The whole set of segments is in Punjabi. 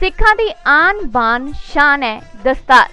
ਸਿੱਖਾਂ ਦੀ ਆਨ ਬਾਨ ਸ਼ਾਨ ਹੈ ਦਸਤਾਰ।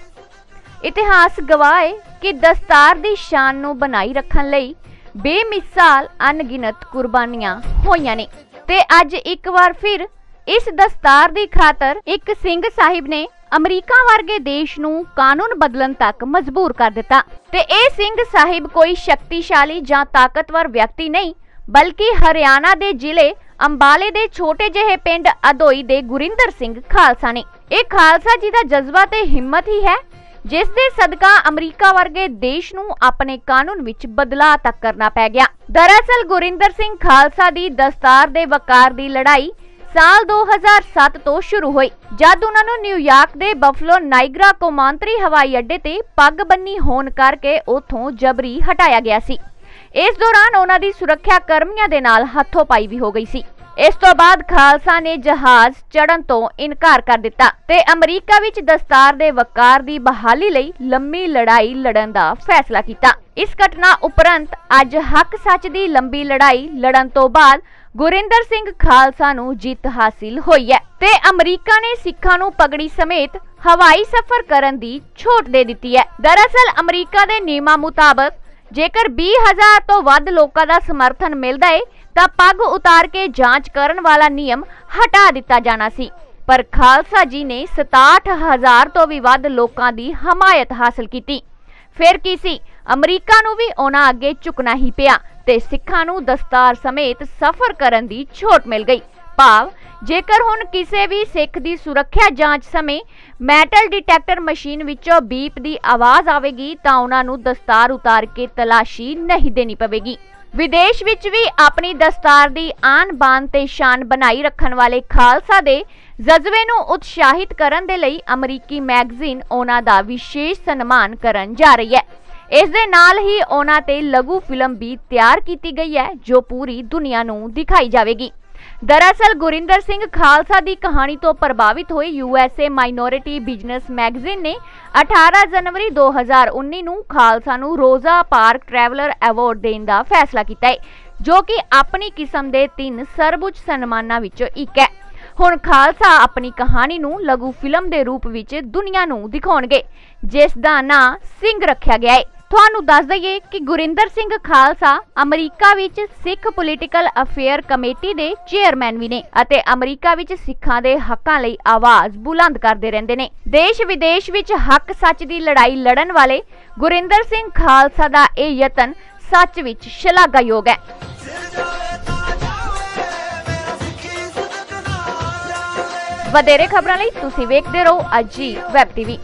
ਇਤਿਹਾਸ ਗਵਾਹ ਹੈ ਕਿ ਦਸਤਾਰ ਦੀ ਸ਼ਾਨ ਨੂੰ ਬਣਾਈ ਰੱਖਣ ਲਈ ਬੇਮਿਸਾਲ ਅਣਗਿਣਤ ਕੁਰਬਾਨੀਆਂ ਹੋਈਆਂ ਨੇ। ਤੇ ਅੱਜ ਇੱਕ ਵਾਰ ਫਿਰ ਇਸ ਦਸਤਾਰ ਦੀ ਖਾਤਰ ਇੱਕ ਸਿੰਘ ਸਾਹਿਬ ਨੇ ਅਮਰੀਕਾ ਵਰਗੇ ਦੇਸ਼ ਨੂੰ ਕਾਨੂੰਨ ਬਦਲਣ ਤੱਕ ਮਜਬੂਰ ਕਰ ਦਿੱਤਾ। ਤੇ ਇਹ ਸਿੰਘ ਸਾਹਿਬ ਕੋਈ ਸ਼ਕਤੀਸ਼ਾਲੀ ਜਾਂ ਤਾਕਤਵਰ ਵਿਅਕਤੀ ਨਹੀਂ, ਬਲਕਿ ਹਰਿਆਣਾ ਦੇ ਜ਼ਿਲ੍ਹੇ ਅੰਬਾਲੇ ਦੇ ਛੋਟੇ ਜਿਹੇ ਪਿੰਡ ਅਦੋਈ ਦੇ ਗੁਰਿੰਦਰ ਸਿੰਘ ਖਾਲਸਾ ਨੇ। ਇਹ ਖਾਲਸਾ ਜੀ ਦਾ ਜਜ਼ਬਾ ਤੇ ਹਿੰਮਤ ਹੀ ਹੈ, ਜਿਸ ਦੇ ਸਦਕਾ ਅਮਰੀਕਾ ਵਰਗੇ ਦੇਸ਼ ਨੂੰ ਆਪਣੇ ਕਾਨੂੰਨ ਵਿੱਚ ਬਦਲਾਅ ਤੱਕ ਕਰਨਾ ਪੈ ਗਿਆ। ਦਰਅਸਲ ਗੁਰਿੰਦਰ ਸਿੰਘ ਖਾਲਸਾ ਦੀ ਦਸਤਾਰ ਦੇ ਵਕਾਰ ਦੀ ਲੜਾਈ ਸਾਲ 2007 ਤੋਂ ਸ਼ੁਰੂ ਹੋਈ, ਜਦ ਉਹਨਾਂ ਨੂੰ ਨਿਊਯਾਰਕ ਦੇ ਬਫਲੋ ਨਾਈਗਰਾ ਕੌਮਾਂਤਰੀ ਹਵਾਈ ਅੱਡੇ ਤੇ ਪੱਗ ਬੰਨੀ ਹੋਣ ਕਰਕੇ ਉਥੋਂ ਜਬਰੀ ਹਟਾਇਆ ਗਿਆ ਸੀ। ਇਸ ਦੌਰਾਨ ਉਹਨਾਂ ਦੀ ਸੁਰੱਖਿਆ ਕਰਮੀਆਂ ਦੇ ਨਾਲ ਹੱਥੋਂ ਪਾਈ ਵੀ ਹੋ ਗਈ ਸੀ। ਇਸ ਤੋਂ ਬਾਅਦ ਖਾਲਸਾ ਨੇ ਜਹਾਜ਼ ਚੜਨ ਤੋਂ ਇਨਕਾਰ ਕਰ ਦਿੱਤਾ ਤੇ ਅਮਰੀਕਾ ਵਿੱਚ ਦਸਤਾਰ ਦੇ ਵਕਾਰ ਦੀ ਬਹਾਲੀ ਲਈ ਲੰਮੀ ਲੜਾਈ ਲੜਨ ਦਾ ਫੈਸਲਾ ਕੀਤਾ। ਇਸ ਘਟਨਾ ਉਪਰੰਤ ਅੱਜ ਹੱਕ ਸੱਚ ਦੀ ਲੰਬੀ ਲੜਾਈ ਲੜਨ ਤੋਂ ਬਾਅਦ ਗੁਰਿੰਦਰ ਸਿੰਘ ਖਾਲਸਾ ਨੂੰ ਜਿੱਤ ਹਾਸਿਲ ਹੋਈ ਹੈ ਤੇ ਅਮਰੀਕਾ ਨੇ ਸਿੱਖਾਂ ਨੂੰ ਪਗੜੀ ਸਮੇਤ ਹਵਾਈ ਸਫ਼ਰ ਕਰਨ ਦੀ ਛੋਟ ਦੇ ਦਿੱਤੀ ਹੈ। ਦਰਅਸਲ ਅਮਰੀਕਾ ਦੇ ਨਿਯਮਾਂ ਮੁਤਾਬਕ ਜੇਕਰ 20000 ਤੋਂ ਵੱਧ ਲੋਕਾਂ ਦਾ ਸਮਰਥਨ ਮਿਲਦਾ ਏ, ਤਾਂ ਪੱਗ ਉਤਾਰ ਕੇ ਜਾਂਚ ਕਰਨ ਵਾਲਾ ਨਿਯਮ ਹਟਾ ਦਿੱਤਾ ਜਾਣਾ ਸੀ। ਪਰ ਖਾਲਸਾ ਜੀ ਨੇ 67000 ਤੋਂ ਵੀ ਵੱਧ ਲੋਕਾਂ ਦੀ ਹਮਾਇਤ ਹਾਸਲ ਕੀਤੀ। ਫਿਰ ਕੀ ਸੀ? ਅਮਰੀਕਾ ਨੂੰ ਵੀ ਉਹਨਾਂ ਅੱਗੇ ਝੁਕਣਾ ਹੀ ਪਿਆ ਤੇ ਸਿੱਖਾਂ ਨੂੰ ਦਸਤਾਰ ਸਮੇਤ ਸਫ਼ਰ ਕਰਨ ਦੀ ਛੋਟ ਮਿਲ ਗਈ। ਭਾਵ, ਜੇਕਰ ਹੁਣ ਕਿਸੇ ਵੀ ਸਿੱਖ ਦੀ ਸੁਰੱਖਿਆ ਜਾਂਚ ਸਮੇਂ ਮੈਟਲ ਡਿਟੈਕਟਰ ਮਸ਼ੀਨ ਵਿੱਚੋਂ ਬੀਪ ਦੀ ਆਵਾਜ਼ ਆਵੇਗੀ, ਤਾਂ ਉਹਨਾਂ ਨੂੰ ਦਸਤਾਰ ਉਤਾਰ ਕੇ ਤਲਾਸ਼ੀ ਨਹੀਂ ਦੇਣੀ ਪਵੇਗੀ। ਵਿਦੇਸ਼ ਵਿੱਚ ਵੀ ਆਪਣੀ ਦਸਤਾਰ ਦੀ ਆਨ ਬਾਨ ਤੇ ਸ਼ਾਨ ਬਣਾਈ ਰੱਖਣ ਵਾਲੇ ਖਾਲਸਾ ਦੇ ਜਜ਼ਬੇ ਨੂੰ ਉਤਸ਼ਾਹਿਤ ਕਰਨ ਦੇ ਲਈ ਅਮਰੀਕੀ ਮੈਗਜ਼ੀਨ ਉਹਨਾਂ ਦਾ ਵਿਸ਼ੇਸ਼ ਸਨਮਾਨ ਕਰਨ ਜਾ ਰਹੀ ਹੈ। ਇਸ ਦੇ ਨਾਲ ਹੀ ਉਹਨਾਂ ਤੇ ਲਘੂ ਫਿਲਮ ਵੀ ਤਿਆਰ ਕੀਤੀ ਗਈ ਹੈ, ਜੋ ਪੂਰੀ ਦੁਨੀਆ ਨੂੰ ਦਿਖਾਈ ਜਾਵੇਗੀ। ਦਰਅਸਲ ਗੁਰਿੰਦਰ ਸਿੰਘ ਖਾਲਸਾ ਦੀ ਕਹਾਣੀ ਤੋਂ ਪ੍ਰਭਾਵਿਤ ਹੋਈ ਯੂਐਸਏ ਮਾਈਨੋਰਿਟੀ ਬਿਜ਼ਨਸ ਮੈਗਜ਼ੀਨ ਨੇ 18 ਜਨਵਰੀ 2019 ਨੂੰ ਖਾਲਸਾ ਨੂੰ ਰੋਜ਼ਾ ਪਾਰਕ ਟਰੈਵਲਰ ਅਵਾਰਡ ਦੇਣ ਦਾ ਫੈਸਲਾ ਕੀਤਾ ਹੈ ਜੋ ਕਿ ਆਪਣੀ ਕਿਸਮ ਦੇ ਤਿੰਨ ਸਰਬਉੱਚ ਸਨਮਾਨਾਂ ਵਿੱਚੋਂ ਇੱਕ ਹੈ। ਹੁਣ ਖਾਲਸਾ ਆਪਣੀ ਕਹਾਣੀ ਨੂੰ ਲਘੂ ਫਿਲਮ ਦੇ ਰੂਪ ਵਿੱਚ ਦੁਨੀਆ ਨੂੰ ਦਿਖਾਉਣਗੇ, ਜਿਸ ਦਾ ਨਾਂ ਸਿੰਘ ਰੱਖਿਆ ਗਿਆ ਹੈ ਤੁਹਾਨੂੰ ਦੱਸ ਦਈਏ ਕਿ ਗੁਰਿੰਦਰ ਸਿੰਘ ਖਾਲਸਾ ਅਮਰੀਕਾ ਵਿੱਚ ਸਿੱਖ ਪੋਲੀਟੀਕਲ ਅਫੇਅਰ ਕਮੇਟੀ ਦੇ ਚੇਅਰਮੈਨ ਵੀ ਨੇ ਅਤੇ ਅਮਰੀਕਾ ਵਿੱਚ ਸਿੱਖਾਂ ਦੇ ਹੱਕਾਂ ਲਈ ਆਵਾਜ਼ ਬੁਲੰਦ ਕਰਦੇ ਰਹਿੰਦੇ ਨੇ। ਦੇਸ਼ ਵਿਦੇਸ਼ ਵਿੱਚ ਹੱਕ ਸੱਚ ਦੀ ਲੜਾਈ ਲੜਨ ਵਾਲੇ ਗੁਰਿੰਦਰ ਸਿੰਘ ਖਾਲਸਾ ਦਾ ਇਹ ਯਤਨ ਸੱਚ ਵਿੱਚ ਸ਼ਲਾਘਾਯੋਗ ਹੈ। ਵਧੇਰੇ ਖਬਰਾਂ ਲਈ ਤੁਸੀਂ ਵੇਖਦੇ ਰਹੋ ਅਜੀ ਵੈਬ ਟੀਵੀ।